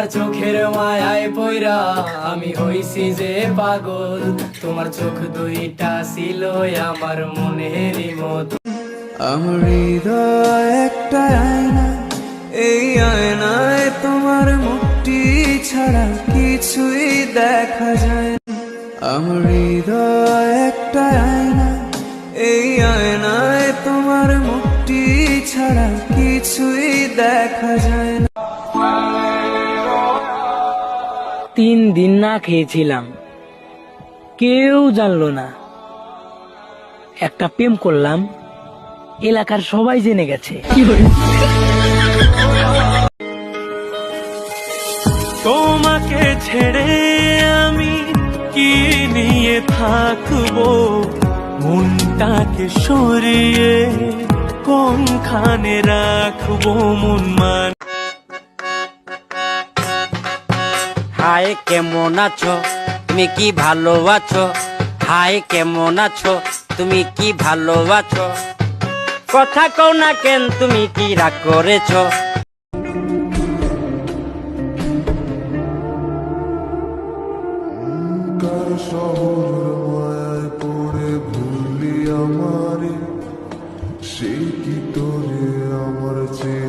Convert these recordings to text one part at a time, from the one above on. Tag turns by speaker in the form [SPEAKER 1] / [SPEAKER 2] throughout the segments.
[SPEAKER 1] তোমার চোখের মায়ায় পয়রা আমি হইছি যে পাগল। তোমার চোখ দুইটা ছিল আমার মনেরই মতো। আমার হৃদয় একটা আয়না, এই আয়নায় তোমার মুক্তি ছাড়া কিছুই দেখা যায়। আমার হৃদয় একটা আয়না, এই আয়নায় তোমার মুক্তি ছাড়া কিছুই দেখা যায় না। তিন দিন না খেয়েছিলাম। কেউ জানলো না। একটা প্রেম করলাম, এলাকার সবাই জেনে গেছে। তোমাকে ছেড়ে আমি কি নিয়ে থাকব? মনটাকে সরিয়ে কোনখানে রাখব? মন মান
[SPEAKER 2] হাই কেমন আছো? তুমি কি ভালো আছো? হাই কেমন আছো? তুমি কি ভালো আছো? কথা কও না কেন, তুমি কি রাগ করেছ?
[SPEAKER 3] কার শহর সে কি তোরে আমার চেয়েও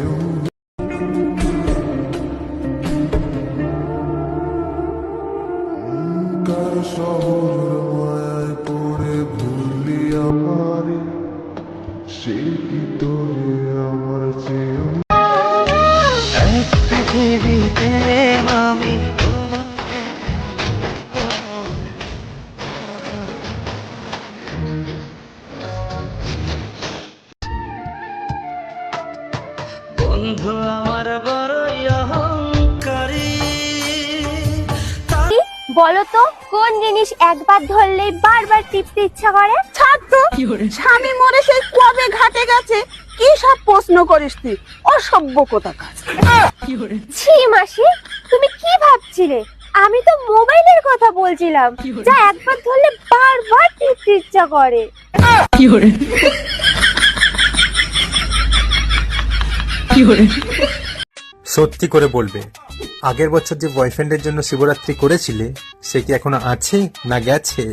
[SPEAKER 1] বন্ধু আমার বড়ই অহংকারী।
[SPEAKER 4] বলো তো কোন জিনিস একবার ধরলেই বারবার টিপতে ইচ্ছা করে?
[SPEAKER 5] ছাড় তো স্বামী মরে সেই কবে ঘাটে গেছে? কি সব প্রশ্ন করিস তুই? অসভ্য কোথাকার।
[SPEAKER 4] ছি মাসি তুমি কি ভাবছিলে? আমি তো মোবাইলের কথা বলছিলাম যা একবার ধরলে বারবার টিপতে ইচ্ছা করে।
[SPEAKER 6] সত্যি করে বলবে আগের বছর যে বয়ফ্রেন্ডের জন্য শিবরাত্রি করেছিলে সে কি এখনও আছে না গেছে?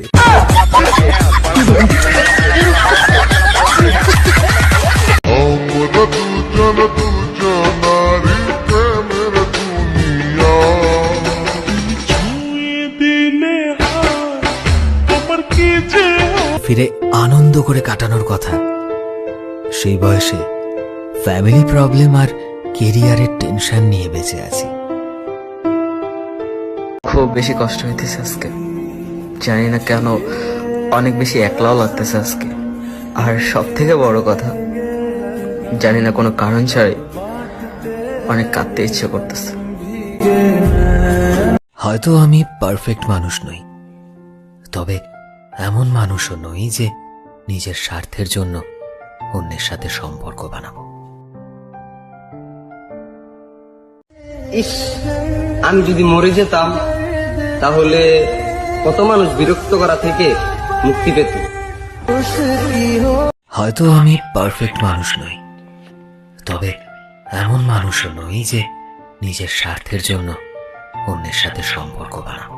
[SPEAKER 3] আমরা দুজন দুজনারি প্রেমের দুনিয়া।
[SPEAKER 7] ফিরে আনন্দ করে কাটানোর কথা। সেই বয়সে ফ্যামিলি প্রবলেম আর কেরিয়ারের টেনশন নিয়ে বেঁচে আছি।
[SPEAKER 8] খুব বেশি কষ্ট হইতেছে আজকে। জানি না কেন অনেক বেশি একলাও লাগতেছে আজকে। আর সব থেকে বড় কথা জানি না কোনো কারণ ছাড়াই অনেক কাঁদতে ইচ্ছে করতেছে।
[SPEAKER 7] হয়তো আমি পারফেক্ট মানুষ নই তবে এমন মানুষও নই যে নিজের স্বার্থের জন্য অন্যের সাথে সম্পর্ক বানাবো।
[SPEAKER 9] ইস আমি যদি মরে যেতাম তাহলে কত মানুষ বিরক্ত করা থেকে মুক্তি পেত।
[SPEAKER 7] হয়তো আমি পারফেক্ট মানুষ নই তবে এমন মানুষও নই যে নিজের স্বার্থের জন্য অন্যের সাথে সম্পর্ক বানাবো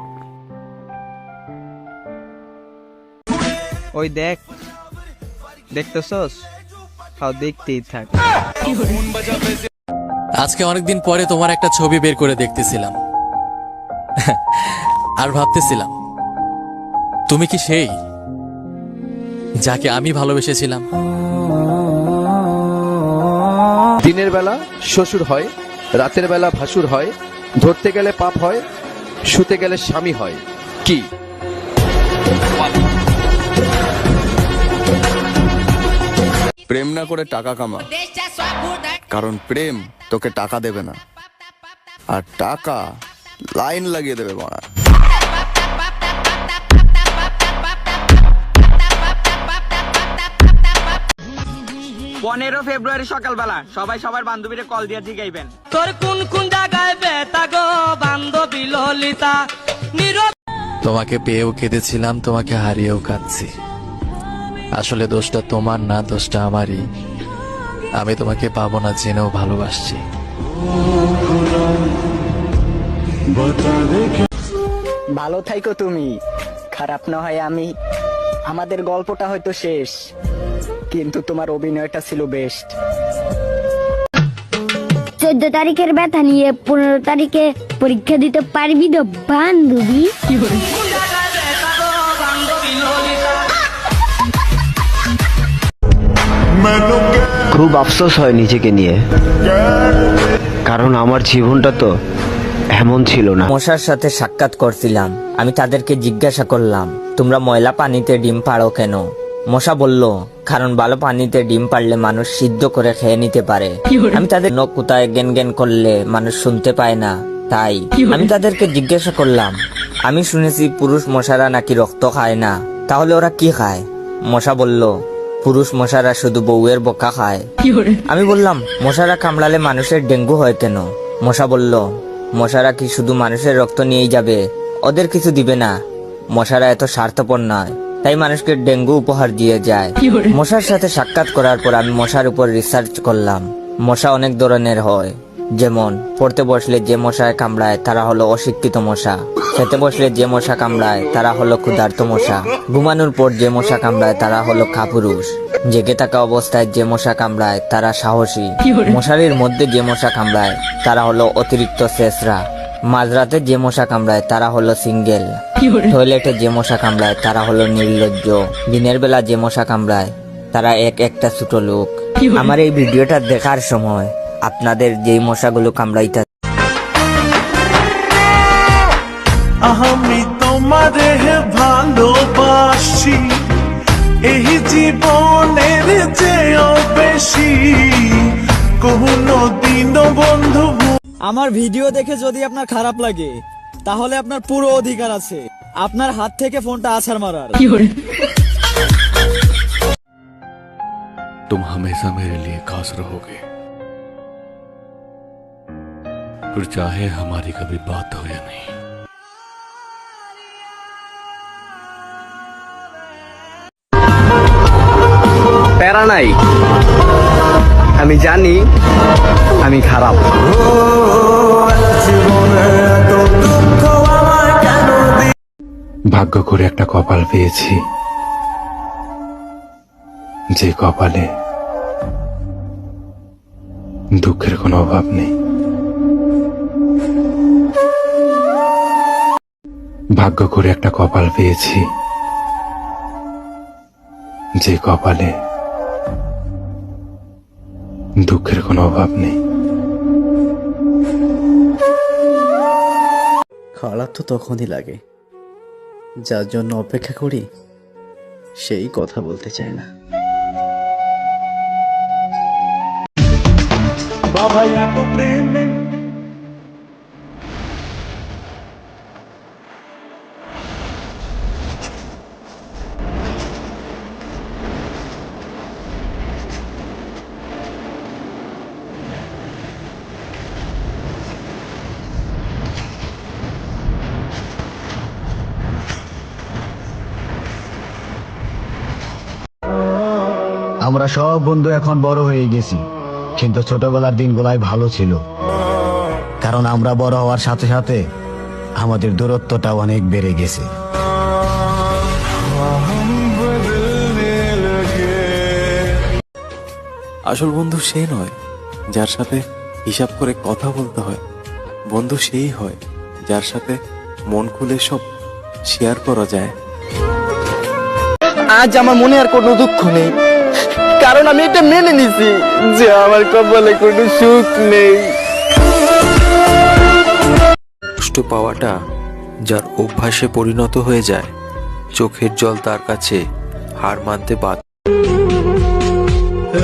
[SPEAKER 10] ওই দেখ দেখতেছস? তাও দেখতেই থাক।
[SPEAKER 11] আজকে অনেকদিন পরে তোমার একটা ছবি বের করে দেখতেছিলাম। আর ভাবতেছিলাম তুমি কি সেই যাকে আমি ভালোবেসেছিলাম?
[SPEAKER 12] দিনের বেলা শ্বশুর হয়, রাতের বেলা ভাসুর হয়, ধরতে গেলে পাপ হয়, শুতে গেলে স্বামী হয়। কি?
[SPEAKER 13] প্রেম না করে টাকা কামা। কারণ প্রেম তোকে টাকা দেবে না। আর টাকা লাইন লাগিয়ে দেবে মারা।
[SPEAKER 10] পনেরো ফেব্রুয়ারি সকালবেলা। সবাই সবার বান্ধবীরে কল দিয়ে জিগাইবেন
[SPEAKER 1] তোর কোন কোন জায়গায় বেতা গো বান্ধবী ললিতা? নীরব
[SPEAKER 11] তোমাকে পেয়েও কেঁদেছিলাম তোমাকে হারিয়েও কাঁদছি। আসলে দোষটা তোমার না দোষটা আমারই। আমি তোমাকে পাবো না জেনেও ভালোবাসছি।
[SPEAKER 10] ভালো থাইকো তুমি। খারাপ না হয় আমি। আমাদের গল্পটা হয়তো শেষ। কিন্তু তোমার অভিনয়টা ছিল বেস্ট
[SPEAKER 14] চোদ্দ তারিখের ব্যথা নিয়ে পনেরো তারিখে পরীক্ষা দিতে পারবি তো বান্ধবী?
[SPEAKER 15] খুব আফসোস হয় নিজেকে নিয়ে। কারণ আমার জীবনটা তো এমন ছিল না।
[SPEAKER 2] মশার সাথে সাক্ষাৎ করছিলাম। আমি তাদেরকে জিজ্ঞাসা করলাম তোমরা ময়লা পানিতে ডিম পাড়ো কেন? মশা বলল কারণ ভালো পানিতে ডিম পারলে মানুষ সিদ্ধ করে খেয়ে নিতে পারে। আমি তাদের নখ কোথায় গেন জ্ঞান করলে মানুষ শুনতে পায় না তাই আমি তাদেরকে জিজ্ঞাসা করলাম আমি শুনেছি পুরুষ মশারা নাকি রক্ত খায় না? তাহলে ওরা কি খায়? মশা বলল পুরুষ মশারা শুধু বউয়ের বোকা খায়। আমি বললাম মশারা কামড়ালে মানুষের ডেঙ্গু হয় কেন? মশা বলল মশারা কি শুধু মানুষের রক্ত নিয়েই যাবে? ওদের কিছু দিবে না। মশারা এত স্বার্থপর নয়। তাই মানুষকে ডেঙ্গু উপহার দিয়ে যায়। মশার সাথে সাক্ষাৎ করার পর আমি মশার উপর রিসার্চ করলাম। মশা অনেক ধরনের হয়। যেমন পড়তে বসলে যে মশায় কামড়ায় তারা হলো অশিক্ষিত মশা। খেতে বসলে যে মশা কামড়ায় তারা হলো ক্ষুধার্ত মশা। ঘুমানোর পর যে মশা কামড়ায় তারা হলো কাপুরুষ। জেগে থাকা অবস্থায় যে মশা কামড়ায় তারা সাহসী। মশারির মধ্যে যে মশা কামড়ায় তারা হলো অতিরিক্ত শেষরা। মাঝরাতে যে মশা কামড়ায় তারা হলো সিঙ্গেল। টয়লেটে যে মশা কামড়ায় তারা হলো নির্লজ্জ। দিনের বেলা যে মশা কামড়ায় তারা এক একটা ছোট লোক। আমার এই ভিডিওটা দেখার সময় আপনাদের যেই মশাগুলো কামড়াইতা
[SPEAKER 9] আমি তোমারে ভালোবাসি। এই জীবনের চেয়েও বেশি। কোনো দিন বন্ধু
[SPEAKER 10] আমার ভিডিও দেখে যদি আপনার খারাপ লাগে তাহলে আপনার পুরো অধিকার আছে আপনার হাত থেকে ফোনটা আছাড় মারার
[SPEAKER 16] तुम हमेशा मेरे लिए खास रहोगे फिर चाहे हमारी कभी बात हो या नहीं
[SPEAKER 15] প্যারা নাই আমি জানি আমি খারাপ।
[SPEAKER 6] ভাগ্য করে একটা কপাল পেয়েছি। যে কপালে দুঃখের কোনো অভাব নেই। ভাগ্য করে একটা কপাল পেয়েছি। যে কপালে দুঃখের কোনো অভাব নেই।
[SPEAKER 13] খারাপ তো তখনই লাগে। যার জন্য অপেক্ষা করি সেই কথা বলতে চায় না।
[SPEAKER 9] বাবা এত প্রেমে
[SPEAKER 10] আমরা সব বন্ধু এখন বড় হয়ে গেছি। কিন্তু ছোটবেলার দিনগুলাই ভালো ছিল। কারণ আমরা বড় হওয়ার সাথে সাথে আমাদের দূরত্বটা অনেক বেড়ে গেছে।
[SPEAKER 16] আসল বন্ধু সে নয় যার সাথে হিসাব করে কথা বলতে হয়। বন্ধু সেই হয় যার সাথে মন খুলে সব শেয়ার করা যায়।
[SPEAKER 10] আজ আমার মনে আর কোনো দুঃখ নেই। কারণ আমি এটা মেনে নিছি যে আমার কপালে কোনো সুখ নেই।
[SPEAKER 16] কষ্ট পাওয়াটা যার অভ্যাসে পরিণত হয়ে যায় চোখের জল তার কাছে হার মানতে বাধ্য।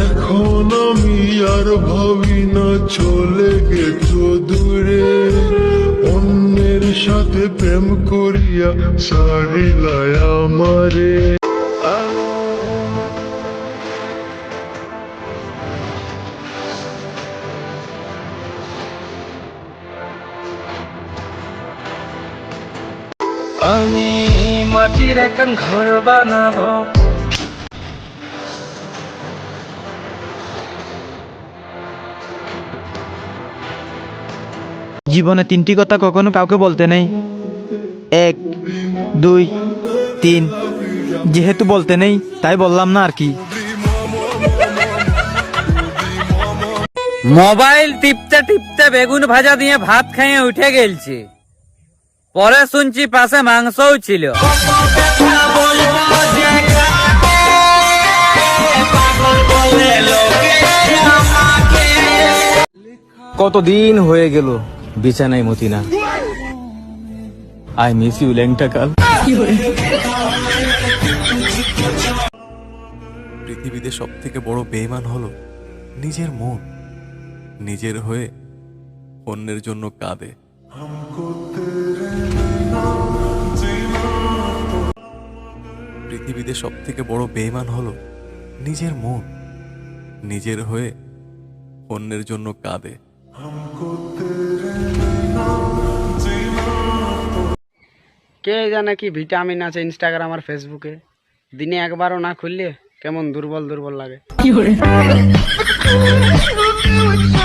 [SPEAKER 9] এখন আমি আর ভাবি না চলে গেছো দূরে। অন্যের সাথে প্রেম করিয়া সারিলায় আমারে।
[SPEAKER 17] আমি মাটির ঘর বানাবো।
[SPEAKER 18] জীবনে তিনটি কথা কখনো কাউকে বলতে নেই। এক দুই তিন। যেহেতু বলতে নেই তাই বললাম না আর কি।
[SPEAKER 17] মোবাইল টিপতে টিপতে বেগুন ভাজা দিয়ে ভাত খাইয়ে উঠে গেলছি। পরে শুনছি পাশে মাংসও ছিল।
[SPEAKER 18] কতদিন হয়ে গেল বিছানায় মতিনা? আই মিস ইউ ল্যাংটা কাল।
[SPEAKER 16] পৃথিবীতে সব থেকে বড় বেইমান হলো নিজের মন। নিজের হয়ে অন্যের জন্য কাঁদে। পৃথিবীতে সব থেকে বড় বেইমান হলো নিজের মন। নিজের হয়ে অন্যের জন্য কাঁদে।
[SPEAKER 9] কে জানে কি ভিটামিন আছে ইনস্টাগ্রাম আর ফেসবুকে? দিনে একবারও না খুললে কেমন দুর্বল দুর্বল লাগে।